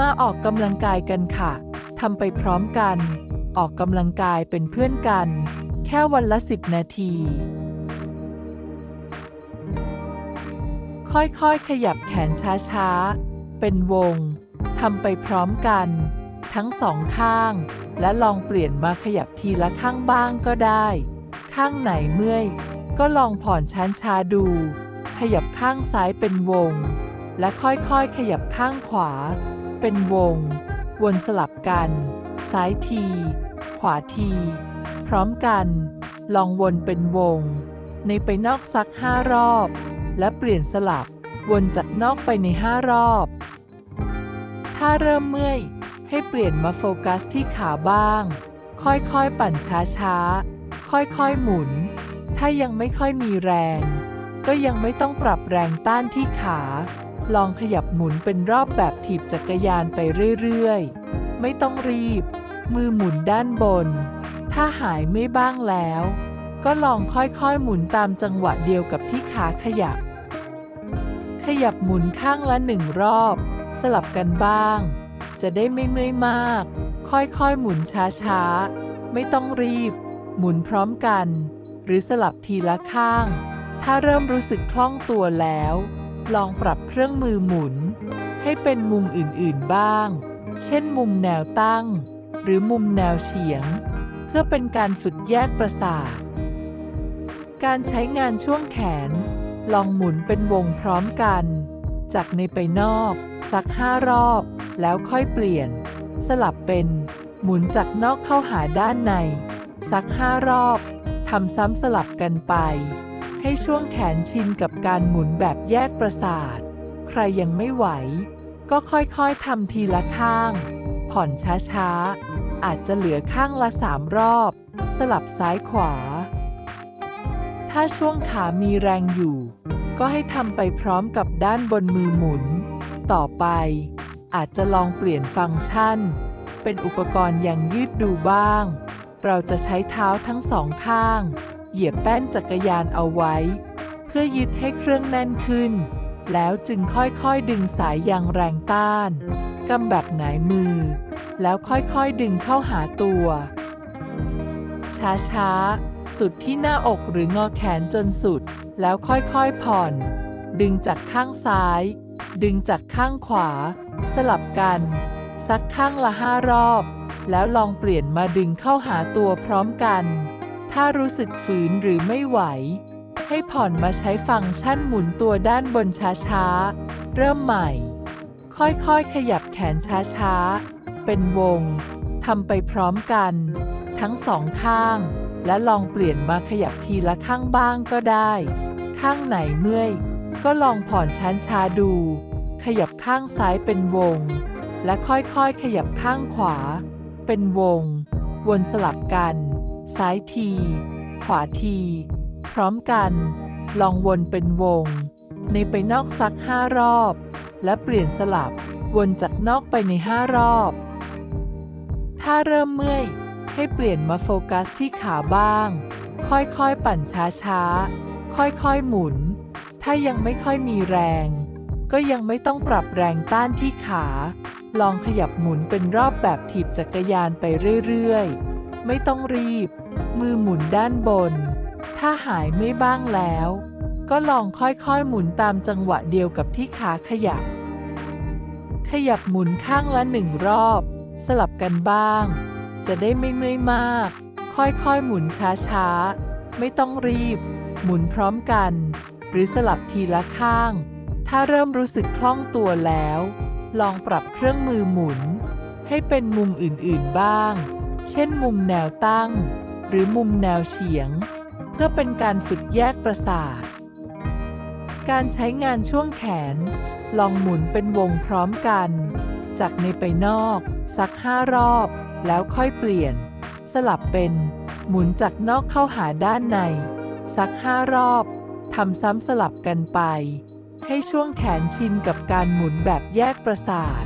มาออกกำลังกายกันค่ะทำไปพร้อมกัน ออกกำลังกายเป็นเพื่อนกัน แค่วันละ 10 นาที ค่อยๆ ขยับแขนช้าๆ เป็นวงทำไปพร้อมกัน ทั้งสองข้าง และลองเปลี่ยนมาขยับทีละข้างบ้างก็ได้ ข้างไหนเมื่อย ก็ลองผ่อนช้าๆดู ขยับข้างซ้ายเป็นวง และค่อยๆ ขยับข้างขวา เป็นวง วนสลับกัน ซ้ายที ขวาที พร้อมกัน ลองวนเป็นวง ในไปนอกสักห้ารอบ และเปลี่ยนสลับ วนจากนอกไปในห้ารอบ ถ้าเริ่มเมื่อย ให้เปลี่ยนมาโฟกัสที่ขาบ้าง ค่อยๆปั่นช้าๆ ค่อยๆหมุน ถ้ายังไม่ค่อยมีแรง ก็ยังไม่ต้องปรับแรงต้านที่ขา ลองขยับหมุนเป็นรอบแบบถีบจักรยานไปเรื่อยๆ ไม่ต้องรีบ มือหมุนด้านบน ถ้าหายไม่บ้างแล้ว ก็ลองค่อยๆหมุนตามจังหวะเดียวกับที่ขาขยับ ขยับหมุนข้างละหนึ่งรอบ สลับกันบ้าง จะได้ไม่เมื่อยมาก ค่อยๆหมุนช้าๆ ไม่ต้องรีบ หมุนพร้อมกัน หรือสลับทีละข้าง ถ้าเริ่มรู้สึกคล่องตัวแล้ว ลองปรับเครื่องมือหมุน ให้เป็นมุมอื่นๆบ้าง เช่นมุมแนวตั้ง หรือมุมแนวเฉียง เพื่อเป็นการฝึกแยกประสาท การใช้งานช่วงแขน ลองหมุนเป็นวงพร้อมกัน จากในไปนอกสักห้ารอบ แล้วค่อยเปลี่ยน สลับเป็น หมุนจากนอกเข้าหาด้านในสักห้ารอบทำซ้ำสลับกันไป ให้ช่วงแขนชินกับการหมุนแบบแยกประสาท ใครยังไม่ไหว ก็ค่อยๆทำทีละข้าง ผ่อนช้าๆ อาจจะเหลือข้างละสามรอบ สลับซ้ายขวา ถ้าช่วงขามีแรงอยู่ ก็ให้ทำไปพร้อมกับด้านบนมือหมุน ต่อไป อาจจะลองเปลี่ยนฟังก์ชัน เป็นอุปกรณ์อย่างยืดดูบ้าง เราจะใช้เท้าทั้งสองข้าง เหยียบแป้นจักรยานเอาไว้ เพื่อยึดให้เครื่องแน่นขึ้น แล้วจึงค่อยๆดึงสายยางแรงต้านกำแบบไหนมือ แล้วค่อยๆดึงเข้าหาตัว ช้าๆ สุดที่หน้าอกหรืองอแขนจนสุด แล้วค่อยๆผ่อน ดึงจากข้างซ้าย ดึงจากข้างขวา สลับกัน สักข้างละห้ารอบ แล้วลองเปลี่ยนมาดึงเข้าหาตัวพร้อมกัน ถ้ารู้สึกฝืนหรือไม่ไหว ให้ผ่อนมาใช้ฟังก์ชันหมุนตัวด้านบนช้าๆ เริ่มใหม่ ค่อยๆ ขยับแขนช้าๆ เป็นวง ทำไปพร้อมกัน ทั้งสองข้าง และลองเปลี่ยนมาขยับทีละข้างบ้างก็ได้ ข้างไหนเมื่อย ก็ลองผ่อนช้าๆดู ขยับข้างซ้ายเป็นวง และค่อยๆ ขยับข้างขวา เป็นวง วนสลับกัน ซ้ายที ขวาที พร้อมกัน ลองวนเป็นวง ในไปนอกสักห้ารอบ และเปลี่ยนสลับ วนจากนอกไปในห้ารอบ ถ้าเริ่มเมื่อย ให้เปลี่ยนมาโฟกัสที่ขาบ้าง ค่อยๆ ปั่นช้าๆ ค่อยๆ หมุน ถ้ายังไม่ค่อยมีแรง ก็ยังไม่ต้องปรับแรงต้านที่ขา ลองขยับหมุนเป็นรอบแบบถีบจักรยานไปเรื่อยๆ ไม่ต้องรีบ มือหมุนด้านบน ถ้าหายไม่บ้างแล้ว ก็ลองค่อยๆหมุนตามจังหวะเดียวกับที่ขาขยับ ขยับหมุนข้างละหนึ่งรอบ สลับกันบ้าง จะได้ไม่เมื่อยมาก ค่อยๆหมุนช้าๆ ไม่ต้องรีบ หมุนพร้อมกัน หรือสลับทีละข้าง ถ้าเริ่มรู้สึกคล่องตัวแล้ว ลองปรับเครื่องมือหมุน ให้เป็นมุมอื่นๆบ้าง เช่นมุมแนวตั้ง หรือมุมแนวเฉียง เพื่อเป็นการฝึกแยกประสาท การใช้งานช่วงแขน ลองหมุนเป็นวงพร้อมกัน จากในไปนอก สักห้ารอบ แล้วค่อยเปลี่ยน สลับเป็น หมุนจากนอกเข้าหาด้านใน สักห้ารอบทำซ้ำสลับกันไป ให้ช่วงแขนชินกับการหมุนแบบแยกประสาท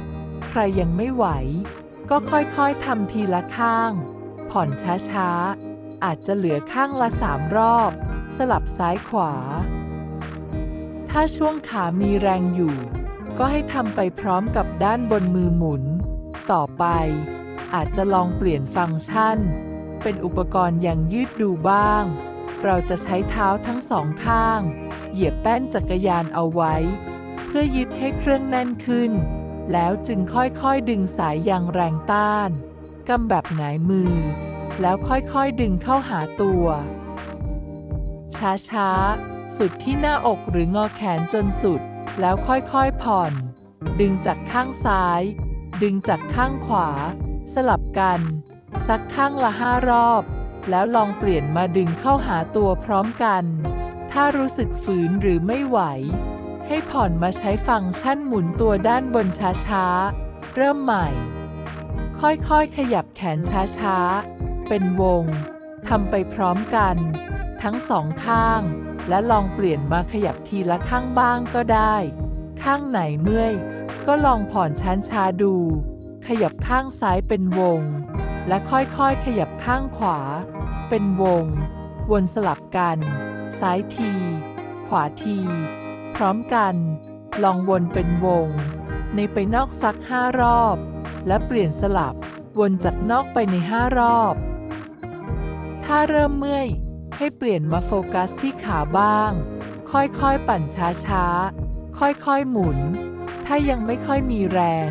ใครยังไม่ไหว ก็ค่อยๆทำทีละข้าง ผ่อนช้าๆ อาจจะเหลือข้างละสามรอบ สลับซ้ายขวา ถ้าช่วงขามีแรงอยู่ ก็ให้ทำไปพร้อมกับด้านบนมือหมุน ต่อไปอาจจะลองเปลี่ยนฟังก์ชัน เป็นอุปกรณ์อย่างยืดดูบ้าง เราจะใช้เท้าทั้งสองข้าง เหยียบแป้นจักรยานเอาไว้ เพื่อยึดให้เครื่องแน่นขึ้น แล้วจึงค่อยๆดึงสายยางแรงต้านกำแบบหงายมือ แล้วค่อยๆดึงเข้าหาตัว ช้าๆ สุดที่หน้าอกหรืองอแขนจนสุด แล้วค่อยๆผ่อน ดึงจากข้างซ้าย ดึงจากข้างขวา สลับกัน สักข้างละห้ารอบ แล้วลองเปลี่ยนมาดึงเข้าหาตัวพร้อมกัน ถ้ารู้สึกฝืนหรือไม่ไหว ให้ผ่อนมาใช้ฟังก์ชันหมุนตัวด้านบนช้าๆ เริ่มใหม่ ค่อยๆ ขยับแขนช้าๆ เป็นวงทำไปพร้อมกัน ทั้งสองข้าง และลองเปลี่ยนมาขยับทีละข้างบ้างก็ได้ ข้างไหนเมื่อย ก็ลองผ่อนช้านช้าดู ขยับข้างซ้ายเป็นวง และค่อยๆขยับข้างขวา เป็นวง วนสลับกัน ซ้ายที ขวาที พร้อมกัน ลองวนเป็นวง ในไปนอกสักห้ารอบ และเปลี่ยนสลับ วนจากนอกไปในห้ารอบ ถ้าเริ่มเมื่อย ให้เปลี่ยนมาโฟกัสที่ขาบ้าง ค่อยๆ ปั่นช้าๆ ค่อยๆ หมุน ถ้ายังไม่ค่อยมีแรง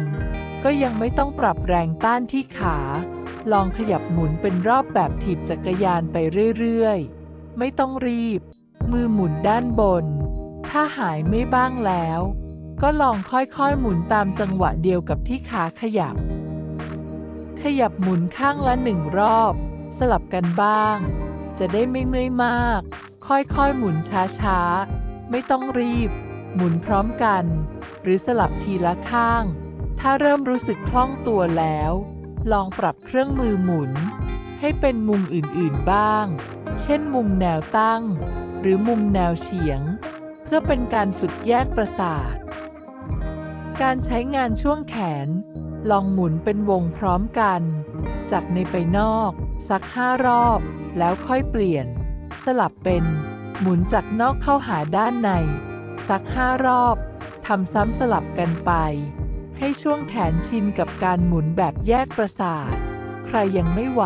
ก็ยังไม่ต้องปรับแรงต้านที่ขา ลองขยับหมุนเป็นรอบแบบถีบจักรยานไปเรื่อยๆ ไม่ต้องรีบ มือหมุนด้านบน ถ้าหายไม่บ้างแล้ว ก็ลองค่อยๆ หมุนตามจังหวะเดียวกับที่ขาขยับ ขยับหมุนข้างละหนึ่งรอบ สลับกันบ้าง จะได้ไม่เมื่อยมาก ค่อยๆ หมุนช้าๆ ไม่ต้องรีบ หมุนพร้อมกัน หรือสลับทีละข้าง ถ้าเริ่มรู้สึกคล่องตัวแล้ว ลองปรับเครื่องมือหมุน ให้เป็นมุมอื่นๆบ้าง เช่นมุมแนวตั้ง หรือมุมแนวเฉียง เพื่อเป็นการฝึกแยกประสาท การใช้งานช่วงแขน ลองหมุนเป็นวงพร้อมกัน จากในไปนอก สักห้ารอบ แล้วค่อยเปลี่ยน สลับเป็น หมุนจากนอกเข้าหาด้านใน สักห้ารอบทำซ้ำสลับกันไป ให้ช่วงแขนชินกับการหมุนแบบแยกประสาท ใครยังไม่ไหว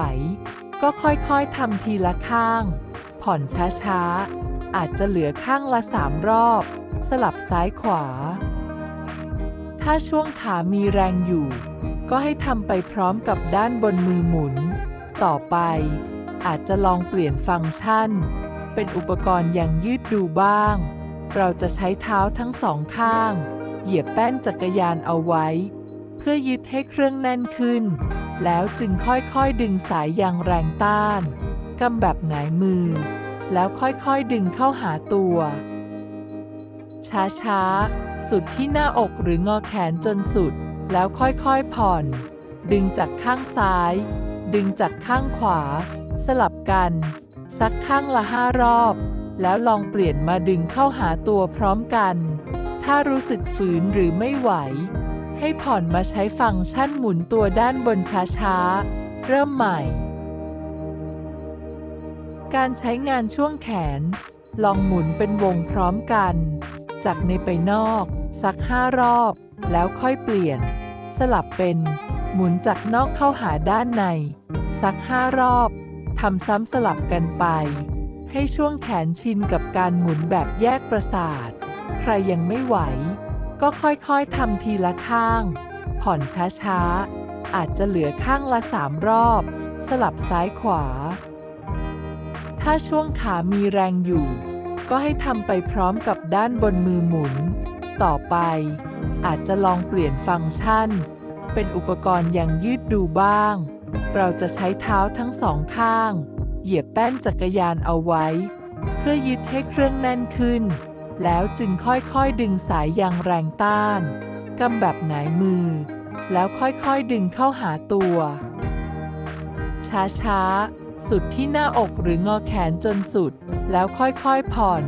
ก็ค่อยๆทำทีละข้าง ผ่อนช้าๆ อาจจะเหลือข้างละสามรอบ สลับซ้ายขวา ถ้าช่วงขามีแรงอยู่ ก็ให้ทำไปพร้อมกับด้านบนมือหมุน ต่อไป อาจจะลองเปลี่ยนฟังก์ชัน เป็นอุปกรณ์อย่างยืดดูบ้าง เราจะใช้เท้าทั้งสองข้าง เหยียบแป้นจักรยานเอาไว้ เพื่อยึดให้เครื่องแน่นขึ้น แล้วจึงค่อยๆดึงสายยางแรงต้านกำแบบหงายมือ แล้วค่อยๆดึงเข้าหาตัว ช้าๆ สุดที่หน้าอกหรืองอแขนจนสุด แล้วค่อยๆผ่อน ดึงจากข้างซ้าย ดึงจากข้างขวา สลับกัน สักข้างละห้ารอบ แล้วลองเปลี่ยนมาดึงเข้าหาตัวพร้อมกัน ถ้ารู้สึกฝืนหรือไม่ไหว ให้ผ่อนมาใช้ฟังก์ชันหมุนตัวด้านบนช้าๆ เริ่มใหม่ การใช้งานช่วงแขน ลองหมุนเป็นวงพร้อมกัน จากในไปนอก สักห้ารอบ แล้วค่อยเปลี่ยน สลับเป็นหมุนจากนอกเข้าหาด้านใน สักห้ารอบทำซ้ำสลับกันไป ให้ช่วงแขนชินกับการหมุนแบบแยกประสาท ใครยังไม่ไหว ก็ค่อยๆทำทีละข้าง ผ่อนช้าๆ อาจจะเหลือข้างละสามรอบ สลับซ้ายขวา ถ้าช่วงขามีแรงอยู่ ก็ให้ทำไปพร้อมกับด้านบนมือหมุน ต่อไป อาจจะลองเปลี่ยนฟังก์ชัน เป็นอุปกรณ์อย่างยืดดูบ้าง เราจะใช้เท้าทั้งสองข้าง เหยียบแป้นจักรยานเอาไว้ เพื่อยึดให้เครื่องแน่นขึ้น แล้วจึงค่อยๆดึงสายยางแรงต้านกำแบบหงายมือ แล้วค่อยๆดึงเข้าหาตัว ช้าๆ สุดที่หน้าอกหรืองอแขนจนสุด แล้วค่อยๆผ่อน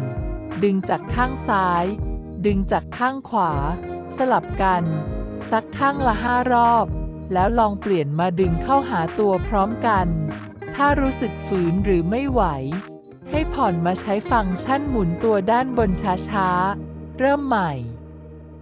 ดึงจากข้างซ้าย ดึงจากข้างขวา สลับกัน สักข้างละห้ารอบ แล้วลองเปลี่ยนมาดึงเข้าหาตัวพร้อมกัน ถ้ารู้สึกฝืนหรือไม่ไหว ให้ผ่อนมาใช้ฟังก์ชันหมุนตัวด้านบนช้าๆ เริ่มใหม่